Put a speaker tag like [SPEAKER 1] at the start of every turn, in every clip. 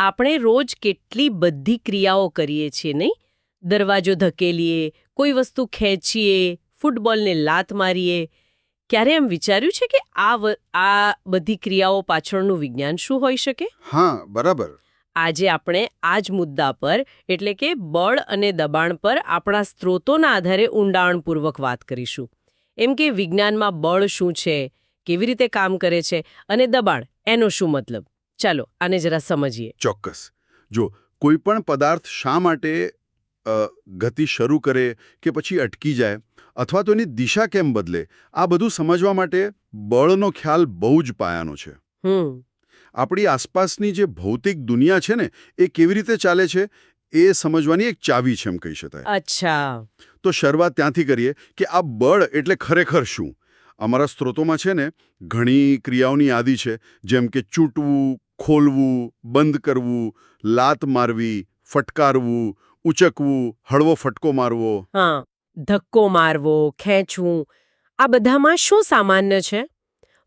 [SPEAKER 1] આપણે રોજ કેટલી બધી ક્રિયાઓ કરીએ છીએ નહીં? દરવાજો ધકેલીએ કોઈ વસ્તુ ખેંચીએ ફૂટબોલને લાત મારીએ. ક્યારે એમ વિચાર્યું છે કે આ આ બધી ક્રિયાઓ પાછળનું વિજ્ઞાન શું હોઈ શકે?
[SPEAKER 2] હા બરાબર.
[SPEAKER 1] આજે આપણે આ જ મુદ્દા પર એટલે કે બળ અને દબાણ પર આપણા સ્ત્રોતોના આધારે ઊંડાણપૂર્વક વાત કરીશું. એમ કે વિજ્ઞાનમાં બળ શું છે કેવી રીતે કામ કરે છે અને દબાણ એનો શું મતલબ? ચાલો આને જરા સમજીએ.
[SPEAKER 2] ચોક્કસ. જો કોઈ પણ પદાર્થ શા માટે ગતિ શરૂ કરે કે પછી અટકી જાય અથવા તો એની દિશા કેમ બદલે આ બધું સમજવા માટે બળનો ખ્યાલ બહુ જ પાયાનો છે. આપણી આસપાસની જે ભૌતિક દુનિયા છે ને એ કેવી રીતે ચાલે છે એ સમજવાની એક ચાવી છે એમ કહી શકાય.
[SPEAKER 1] અચ્છા.
[SPEAKER 2] તો શરૂઆત ત્યાંથી કરીએ કે આ બળ એટલે ખરેખર શું? અમારા સ્ત્રોતોમાં છે ને ઘણી ક્રિયાઓની યાદી છે જેમ કે ચૂંટવું ખોલવું બંધ કરવું લાત મારવી ફટકારવું ઉચકવું હળવો ફટકો મારવો.
[SPEAKER 1] હા ધક્કો મારવો ખેંચવું આ બધામાં શું સામાન્ય છે?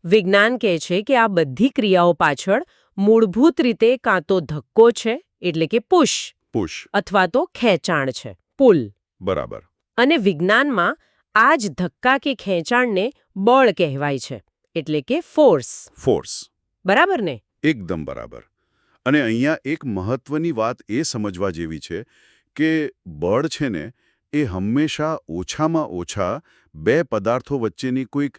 [SPEAKER 1] વિજ્ઞાન કહે છે કે આ બધી ક્રિયાઓ પાછળ મૂળભૂત રીતે કાં તો ધક્કો છે એટલે કે પુશ.
[SPEAKER 2] પુશ.
[SPEAKER 1] અથવા તો ખેંચાણ છે પુલ.
[SPEAKER 2] બરાબર.
[SPEAKER 1] અને વિજ્ઞાનમાં આ જ ધક્કા કે ખેંચાણને બળ કહેવાય છે એટલે કે ફોર્સ.
[SPEAKER 2] ફોર્સ.
[SPEAKER 1] બરાબર ને?
[SPEAKER 2] એકદમ બરાબર. અને અહીંયા એક મહત્વની વાત એ સમજવા જેવી છે કે બળ છે ને એ હંમેશા ઓછામાં ઓછા બે પદાર્થો વચ્ચેની કોઈક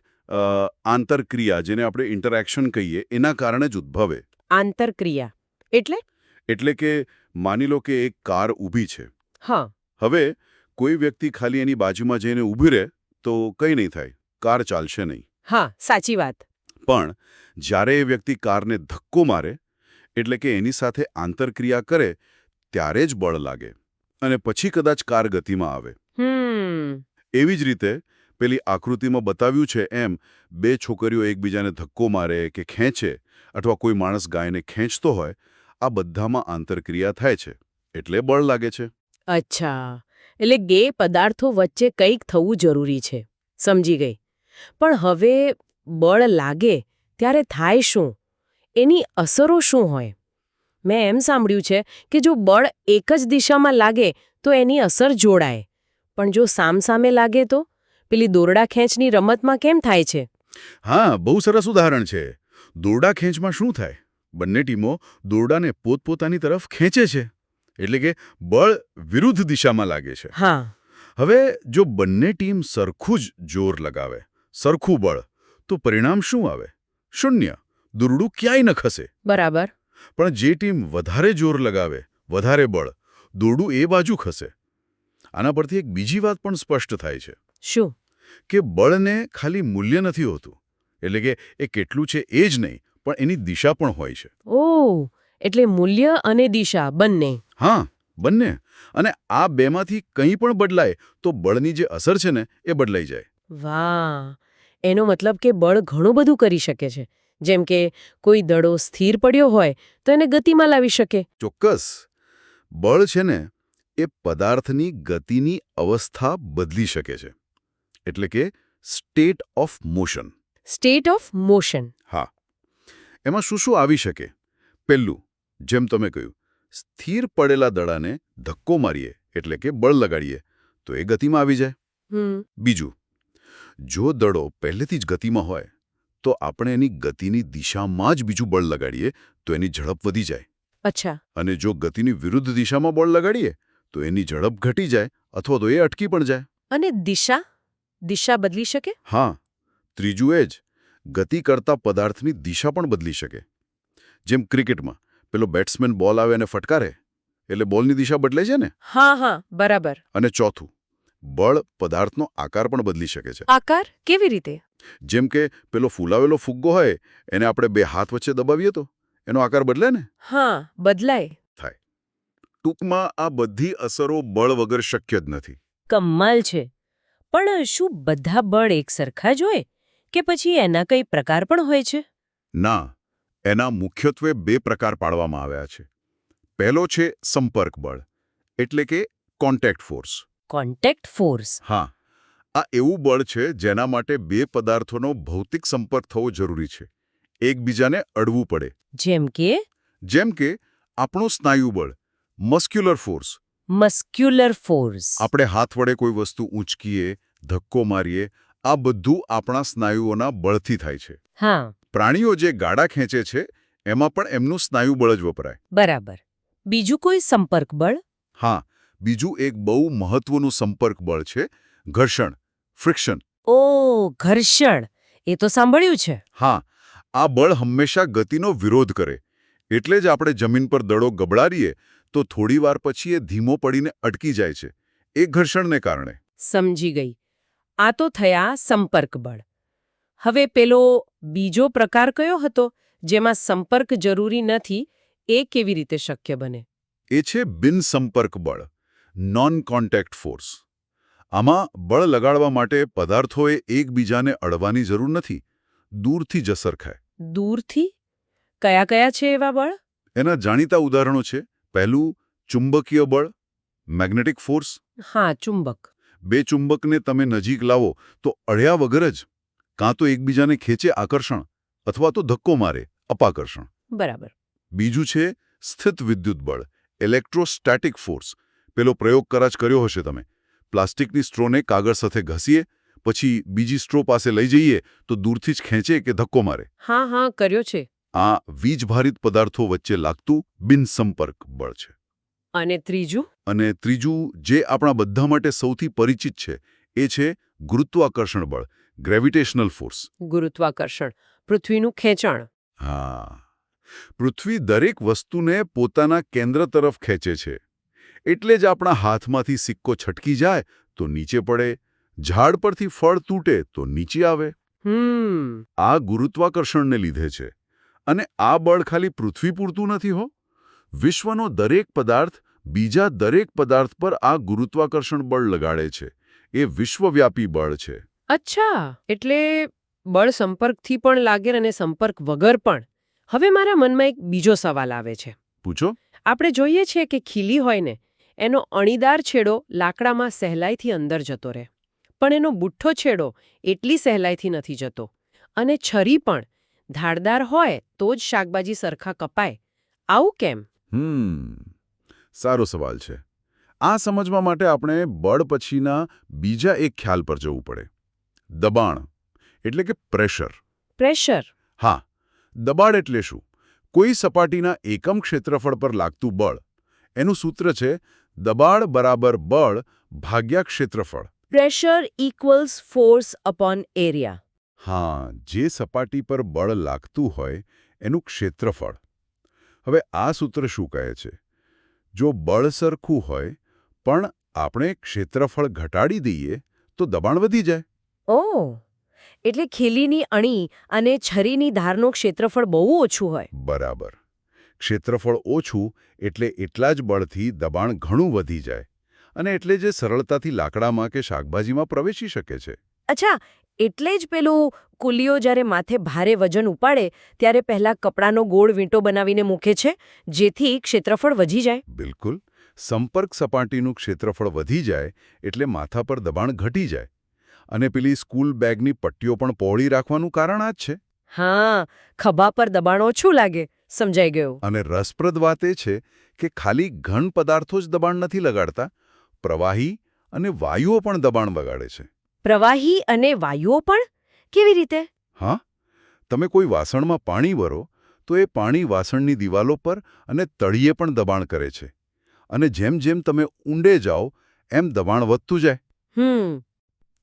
[SPEAKER 2] આંતરક્રિયા જેને આપણે ઇન્ટરેક્શન કહીએ એના કારણે જ ઉદ્ભવે.
[SPEAKER 1] આંતરક્રિયા. એટલે?
[SPEAKER 2] એટલે કે માની લો કે એક કાર ઊભી છે.
[SPEAKER 1] હા.
[SPEAKER 2] હવે કોઈ વ્યક્તિ ખાલી એની બાજુમાં જઈને ઊભી રહે તો કંઈ નહીં થાય. કાર ચાલશે નહીં.
[SPEAKER 1] હા સાચી વાત.
[SPEAKER 2] પણ જ્યારે એ વ્યક્તિ કારને ધક્કો મારે એટલે કે એની સાથે આંતરક્રિયા કરે ત્યારે જ બળ લાગે અને પછી કદાચ કાર ગતિમાં આવે.
[SPEAKER 1] હમ.
[SPEAKER 2] એવી જ રીતે પેલી આકૃતિમાં બતાવ્યું છે એમ બે છોકરીઓ એકબીજાને ધક્કો મારે કે ખેંચે અથવા કોઈ માણસ ગાયને ખેંચતો હોય આ બધામાં આંતરક્રિયા થાય છે એટલે બળ લાગે છે.
[SPEAKER 1] અચ્છા. એટલે ગે પદાર્થો વચ્ચે કંઈક થવું જરૂરી છે. સમજી ગઈ. પણ હવે બળ લાગે ત્યારે થાય શું? એની અસરો શું હોય? મેં એમ સાંભળ્યું છે કે જો બળ એક જ દિશામાં લાગે તો એની અસર જોડાય. પણ જો સામસામે લાગે તો? પેલી દોરડા ખેંચની રમતમાં કેમ થાય છે?
[SPEAKER 2] હા બહુ સરસ ઉદાહરણ છે. દોરડા ખેંચમાં શું થાય? બંને ટીમો દોરડાને પોતપોતાની તરફ ખેંચે છે. એટલે કે બળ વિરુદ્ધ દિશામાં લાગે છે.
[SPEAKER 1] હા.
[SPEAKER 2] હવે જો બંને ટીમ સરખું જ જોર લગાવે સરખું બળ તો પરિણામ શું આવે? શૂન્ય. દુરડું ક્યાંય ન ખસે
[SPEAKER 1] બરાબર.
[SPEAKER 2] પણ જે ટીમ વધારે જોર લગાવે વધારે બળ દોરડું એ બાજુ ખસે. આના પરથી એક બીજી વાત પણ સ્પષ્ટ થાય છે.
[SPEAKER 1] શું?
[SPEAKER 2] કે બળને ખાલી મૂલ્ય નથી હોતું. એટલે કે એ કેટલું છે એ જ નહીં પણ એની દિશા પણ હોય છે.
[SPEAKER 1] ઓહ એટલે મૂલ્ય અને દિશા બંને.
[SPEAKER 2] હા બંને. અને આ બેમાંથી કંઈ પણ બદલાય તો બળની જે અસર છે ને એ બદલાઈ જાય.
[SPEAKER 1] વાહ. એનો મતલબ કે બળ ઘણું બધું કરી શકે છે. જેમ કે કોઈ દડો સ્થિર પડ્યો હોય તો એને ગતિમાં લાવી શકે.
[SPEAKER 2] ચોક્કસ. બળ છે ને એ પદાર્થની ગતિની અવસ્થા બદલી શકે છે. એટલે કે state of motion
[SPEAKER 1] state of motion
[SPEAKER 2] હા. એમાં શું શું આવી શકે? પહેલું જેમ તમે કહ્યું સ્થિર પડેલા દડાને ધક્કો મારીએ એટલે કે બળ લગાડીએ તો એ ગતિમાં આવી જાય. બીજું જો દડો પહેલેથી જ ગતિમાં હોય તો આપણે એની ગતિની દિશામાં જ બીજું બળ લગાડીએ તો એની ઝડપ વધી જાય.
[SPEAKER 1] અચ્છા.
[SPEAKER 2] અને જો ગતિની વિરુદ્ધ દિશામાં બળ લગાડીએ તો એની ઝડપ ઘટી જાય અથવા તો એ અટકી પણ જાય.
[SPEAKER 1] અને દિશા? દિશા બદલી શકે?
[SPEAKER 2] હા ત્રીજું એ જ ગતિ કરતા પદાર્થની દિશા પણ બદલી શકે. જેમ ક્રિકેટમાં પેલો બેટ્સમેન બોલ આવે અને ફટકારે એટલે બોલની દિશા બદલે છે ને?
[SPEAKER 1] હા હા બરાબર.
[SPEAKER 2] અને ચોથું બળ પદાર્થનો આકાર પણ બદલી શકે છે.
[SPEAKER 1] આકાર કેવી રીતે?
[SPEAKER 2] જેમ કે પેલો ફૂલાવેલો ફુગ્ગો હોય એને આપણે બે હાથ વચ્ચે દબાવીએ તો એનો આકાર બદલે ને?
[SPEAKER 1] હા બદલાય.
[SPEAKER 2] ટૂંકમાં આ બધી અસરો બળ વગર શક્ય જ નથી.
[SPEAKER 1] કમાલ છે. પણ શું બધા બળ એક સરખા જ હોય? કે પછી એના કઈ પ્રકાર પણ હોય છે?
[SPEAKER 2] ના એના મુખ્યત્વે બે પ્રકાર પાડવામાં આવ્યા છે. પહેલો છે સંપર્ક બળ એટલે કે કોન્ટેક્ટ ફોર્સ
[SPEAKER 1] કોન્ટેક્ટ ફોર્સ.
[SPEAKER 2] હા. આ એવું બળ છે જેના માટે બે પદાર્થોનો ભૌતિક સંપર્ક થવો જરૂરી છે. એકબીજાને અડવું પડે.
[SPEAKER 1] જેમ કે?
[SPEAKER 2] જેમ કે આપણું સ્નાયુબળ મસ્ક્યુલર ફોર્સ.
[SPEAKER 1] Muscular force.
[SPEAKER 2] આપણે હાથ વડે કોઈ વસ્તુ ઊંચકીએ ધક્કો મારીએ આ બધું આપણા સ્નાયુઓના બળથી થાય છે.
[SPEAKER 1] હા.
[SPEAKER 2] પ્રાણીઓ જે ગાડા ખેંચે છે એમાં પણ એમનું સ્નાયુબળ જ વપરાય.
[SPEAKER 1] બરાબર. બીજું કોઈ સંપર્ક બળ?
[SPEAKER 2] હા. બીજું એક બહુ મહત્વનું સંપર્ક બળ છે ઘર્ષણ ફ્રિક્શન.
[SPEAKER 1] ઓ ઘર્ષણ. એ તો સાંભળ્યું છે.
[SPEAKER 2] હા આ બળ હંમેશા ગતિનો વિરોધ કરે. એટલે જ આપણે જમીન પર દડો ગબડારીએ તો થોડીવાર પછી એ ધીમો પડીને અટકી જાય છે એ ઘર્ષણને કારણે.
[SPEAKER 1] સમજી ગઈ. આ તો થયા સંપર્ક બળ. હવે પેલો બીજો પ્રકાર કયો હતો જેમાં સંપર્ક જરૂરી નથી એ કેવી રીતે શક્ય બને?
[SPEAKER 2] એ છે બિનસંપર્ક બળ. નોન કોન્ટેક્ટ ફોર્સ આમાં બળ લગાડવા માટે પદાર્થોએ એકબીજાને અડવાની જરૂર નથી. દૂરથી જ અસર ખાય.
[SPEAKER 1] દૂરથી? કયા કયા છે એવા બળ?
[SPEAKER 2] એના જાણીતા ઉદાહરણો છે. પહેલું ચુંબકીય બળ મેગ્નેટિક ફોર્સ
[SPEAKER 1] હા ચુંબક.
[SPEAKER 2] બે ચુંબકને તમે નજીક લાવો તો અડ્યા વગર જ કાં તો એકબીજાને ખેંચે આકર્ષણ અથવા તો ધક્કો મારે અપાકર્ષણ.
[SPEAKER 1] બરાબર.
[SPEAKER 2] બીજું છે સ્થિત વિદ્યુત બળ ઇલેક્ટ્રોસ્ટેટિક ફોર્સ પેલો પ્રયોગ કરાચ કર્યો હશે તમે. પ્લાસ્ટિકની સ્ટ્રોને કાગળ સાથે ઘસીએ પછી બીજી સ્ટ્રો પાસે લઈ જઈએ તો દૂરથી જ ખેંચે કે ધક્કો મારે.
[SPEAKER 1] હા હા કર્યો છે.
[SPEAKER 2] આ વીજભારિત પદાર્થો વચ્ચે લાગતું બિનસંપર્ક બળ છે.
[SPEAKER 1] અને ત્રીજું?
[SPEAKER 2] અને ત્રીજું જે આપણા બધા માટે સૌથી પરિચિત છે એ છે ગુરુત્વાકર્ષણ બળ ગ્રેવિટેશનલ ફોર્સ.
[SPEAKER 1] ગુરુત્વાકર્ષણ પૃથ્વીનું ખેંચાણ.
[SPEAKER 2] હા. પૃથ્વી દરેક વસ્તુને પોતાના કેન્દ્ર તરફ ખેંચે છે. એટલે જ આપણા હાથમાંથી સિક્કો છટકી જાય તો નીચે પડે ઝાડ પરથી ફળ તૂટે તો નીચે આવે. આ ગુરુત્વાકર્ષણને લીધે છે. અને આ બળ ખાલી પૃથ્વી પૂરતું નથી હો. વિશ્વનો દરેક પદાર્થ બીજા દરેક પદાર્થ પર આ ગુરુત્વાકર્ષણ બળ લગાડે છે. એ વિશ્વવ્યાપી બળ છે.
[SPEAKER 1] અચ્છા. એટલે બળ સંપર્કથી પણ લાગે અને સંપર્ક વગર પણ. હવે મારા મનમાં એક બીજો સવાલ આવે છે.
[SPEAKER 2] પૂછો.
[SPEAKER 1] આપણે જોઈએ છીએ કે ખીલી હોય ને એનો અણીદાર છેડો લાકડામાં સહેલાઈથી અંદર જતો રહે. પણ એનો બુઠ્ઠો છેડો એટલી સહેલાઈથી નથી જતો. અને છરી પણ ધારદાર હોય તો જ શાકભાજી સરખા કપાય. આવું કેમ?
[SPEAKER 2] હમ સારો સવાલ છે. આ સમજવા માટે આપણે બળ પછીના બીજા એક ખ્યાલ પર જવું પડે. દબાણ એટલે કે પ્રેશર.
[SPEAKER 1] પ્રેશર.
[SPEAKER 2] હા દબાણ એટલે શું? કોઈ સપાટીના એકમ ક્ષેત્રફળ પર લાગતું બળ. એનું સૂત્ર છે દબાણ બરાબર બળ ભાગ્યા ક્ષેત્રફળ.
[SPEAKER 1] Pressure equals force upon area
[SPEAKER 2] હા જે સપાટી પર બળ લાગતું હોય એનું ક્ષેત્રફળ. હવે આ સૂત્ર શું કહે છે? જો બળ સરખું હોય પણ આપણે ક્ષેત્રફળ ઘટાડી દઈએ તો દબાણ વધી જાય.
[SPEAKER 1] ઓ એટલે ખીલીની અણી અને છરીની ધારનું ક્ષેત્રફળ બહુ ઓછું હોય.
[SPEAKER 2] બરાબર. ક્ષેત્રફળ ઓછું એટલે એટલા જ બળથી દબાણ ઘણું વધી જાય અને એટલે જે સરળતાથી લાકડામાં કે શાકભાજીમાં પ્રવેશી શકે છે.
[SPEAKER 1] અચ્છા એટલે જ પેલું કુલીઓ જ્યારે માથે ભારે વજન ઉપાડે ત્યારે પહેલા કપડાનો ગોળ વીંટો બનાવીને મૂકે છે જેથી ક્ષેત્રફળ વધી જાય?
[SPEAKER 2] બિલકુલ. સંપર્ક સપાટીનું ક્ષેત્રફળ વધી જાય એટલે માથા પર દબાણ ઘટી જાય. અને પેલી સ્કૂલ બેગની પટ્ટીઓ પણ પહોળી રાખવાનું કારણ આ જ છે.
[SPEAKER 1] હા ખભા પર દબાણ ઓછું લાગે. સમજાઈ ગયું.
[SPEAKER 2] અને રસપ્રદ વાત એ છે કે ખાલી ઘન પદાર્થો જ દબાણ નથી લગાડતા પ્રવાહી અને વાયુઓ પણ દબાણ વગાડે છે.
[SPEAKER 1] પ્રવાહી અને વાયુઓ પણ? કેવી રીતે?
[SPEAKER 2] હા તમે કોઈ વાસણમાં પાણી ભરો તો એ પાણી વાસણની દિવાલો પર અને તળિયે પણ દબાણ કરે છે. અને જેમ જેમ તમે ઊંડે જાઓ એમ દબાણ વધતું જાય.
[SPEAKER 1] હમ.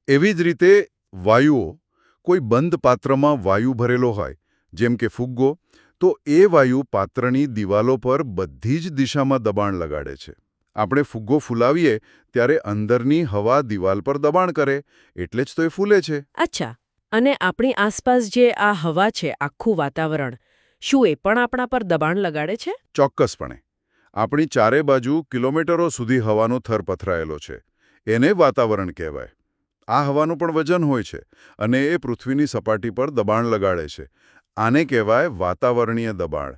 [SPEAKER 2] એવી જ રીતે વાયુઓ કોઈ બંધ પાત્રમાં વાયુ ભરેલો હોય જેમ કે ફુગ્ગો તો એ વાયુ પાત્રની દિવાલો પર બધી જ દિશામાં દબાણ લગાડે છે. આપણે ફુગ્ગો ફૂલાવીએ ત્યારે અંદરની હવા દિવાલ પર દબાણ કરે એટલે જ તો એ ફૂલે છે.
[SPEAKER 1] અચ્છા અને આપણી આસપાસ જે આ હવા છે આખું વાતાવરણ શું એ પણ આપણા પર દબાણ લગાડે છે?
[SPEAKER 2] ચોક્કસપણે. આપણી ચારે બાજુ કિલોમીટરો સુધી હવાનો થર પથરાયેલો છે. એને વાતાવરણ કહેવાય. આ હવાનું પણ વજન હોય છે અને એ પૃથ્વીની સપાટી પર દબાણ લગાડે છે. આને કહેવાય વાતાવરણીય દબાણ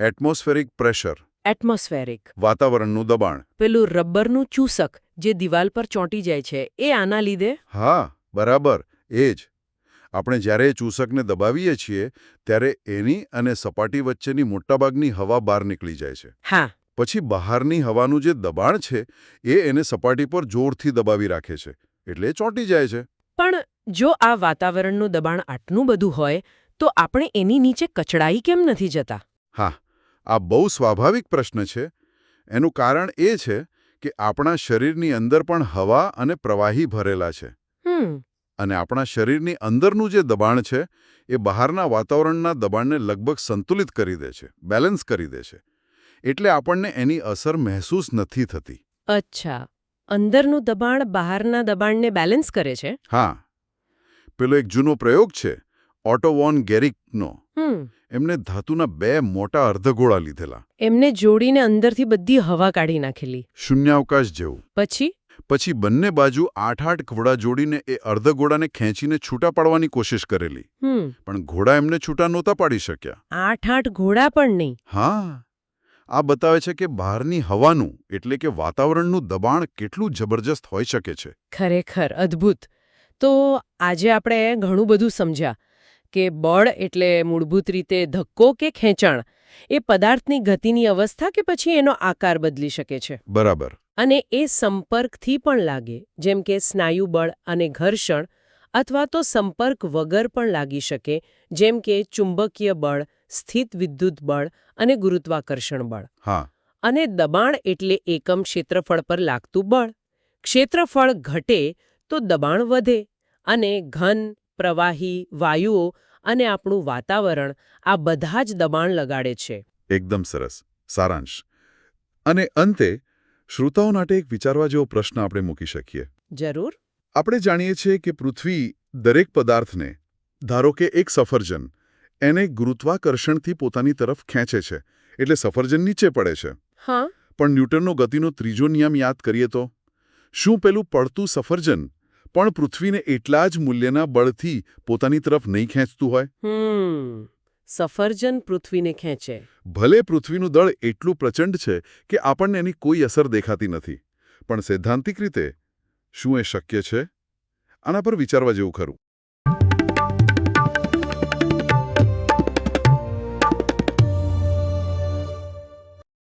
[SPEAKER 2] એટમોસ્ફેરિક પ્રેશર
[SPEAKER 1] એટમોસ્ફેરિક
[SPEAKER 2] વાતાવરણનું દબાણ.
[SPEAKER 1] પેલું રબરનું ચૂસક જે દિવાલ પર ચોંટી જાય છે એ આના લીધે?
[SPEAKER 2] હા બરાબર એ જ. આપણે જ્યારે એ ચૂસકને દબાવીએ છીએ ત્યારે એની અને સપાટી વચ્ચેની મોટાભાગની હવા બહાર નીકળી જાય છે.
[SPEAKER 1] હા.
[SPEAKER 2] પછી બહારની હવાનું જે દબાણ છે એ એને સપાટી પર જોરથી દબાવી રાખે છે એટલે એ ચોંટી જાય છે.
[SPEAKER 1] પણ જો આ વાતાવરણનું દબાણ આટલું બધું હોય તો આપણે એની નીચે કચડાઈ કેમ નથી જતા?
[SPEAKER 2] હા આ બહુ સ્વાભાવિક પ્રશ્ન છે. એનું કારણ એ છે કે આપણા શરીરની અંદર પણ હવા અને પ્રવાહી ભરેલા છે. અને આપણા શરીરની અંદરનું જે દબાણ છે એ બહારના વાતાવરણના દબાણને લગભગ સંતુલિત કરી દે છે બેલેન્સ કરી દે છે. એટલે આપણને એની અસર મહેસૂસ નથી થતી.
[SPEAKER 1] અચ્છા. અંદરનું દબાણ બહારના દબાણને બેલેન્સ કરે છે?
[SPEAKER 2] હા. પેલો એક જૂનો પ્રયોગ છે ઓટોવોન ગેરિકનો એમને ધાતુના બે મોટા અર્ધગોળા લીધેલા.
[SPEAKER 1] એમને જોડીને અંદરથી બધી હવા કાઢી નાખેલી.
[SPEAKER 2] શૂન્યાવકાશ જેવું.
[SPEAKER 1] પછી?
[SPEAKER 2] પછી બંને બાજુ આઠ આઠ ઘોડા જોડીને એ અર્ધગોળાને ખેંચીને છૂટા પાડવાની કોશિશ કરેલી. પણ ઘોડા એમને છૂટા નહોતા પાડી શક્યા.
[SPEAKER 1] આઠ આઠ ઘોડા પણ નહીં.
[SPEAKER 2] હા. આ બતાવે છે કે બહારની હવાનું એટલે કે વાતાવરણનું દબાણ કેટલું જબરજસ્ત હોઈ શકે છે.
[SPEAKER 1] ખરેખર અદ્ભુત. તો આજે આપણે ઘણું બધું સમજ્યા. કે બળ એટલે મૂળભૂત રીતે ધક્કો કે ખેંચાણ એ પદાર્થની ગતિની અવસ્થા કે પછી એનો આકાર બદલી શકે છે.
[SPEAKER 2] બરાબર.
[SPEAKER 1] અને એ સંપર્કથી પણ લાગે જેમ કે સ્નાયુ બળ અને ઘર્ષણ અથવા તો સંપર્ક વગર પણ લાગી શકે જેમ કે ચુંબકીય બળ સ્થિત વિદ્યુત બળ અને ગુરુત્વાકર્ષણ બળ.
[SPEAKER 2] હા.
[SPEAKER 1] અને દબાણ એટલે એકમ ક્ષેત્રફળ પર લાગતું બળ. ક્ષેત્રફળ ઘટે તો દબાણ વધે અને ઘન પ્રવાહી વાયુઓ અને આપણું વાતાવરણ આ બધા જ દબાણ લગાડે છે.
[SPEAKER 2] એકદમ સરસ. સારાંશ. અને અંતે શ્રોતાઓ માટે એક વિચારવા જેવો પ્રશ્ન આપણે મૂકી શકીએ.
[SPEAKER 1] જરૂર.
[SPEAKER 2] આપણે જાણીએ છીએ કે પૃથ્વી દરેક પદાર્થને ધારો કે એક સફરજન એને ગુરુત્વાકર્ષણથી પોતાની તરફ ખેંચે છે એટલે સફરજન નીચે પડે છે.
[SPEAKER 1] હા.
[SPEAKER 2] પણ ન્યૂટનનો ગતિનો ત્રીજો નિયમ યાદ કરીએ તો? શું પેલું પડતું સફરજન પણ પૃથ્વીને એટલા જ મૂલ્યના બળથી પોતાની તરફ નહીં ખેંચતું હોય?
[SPEAKER 1] સફરજન પૃથ્વીને ખેંચે.
[SPEAKER 2] ભલે પૃથ્વીનું દળ એટલું પ્રચંડ છે કે આપણને એની કોઈ અસર દેખાતી નથી પણ સૈદ્ધાંતિક રીતે શું એ શક્ય છે? આના પર વિચારવા જેવું ખરું.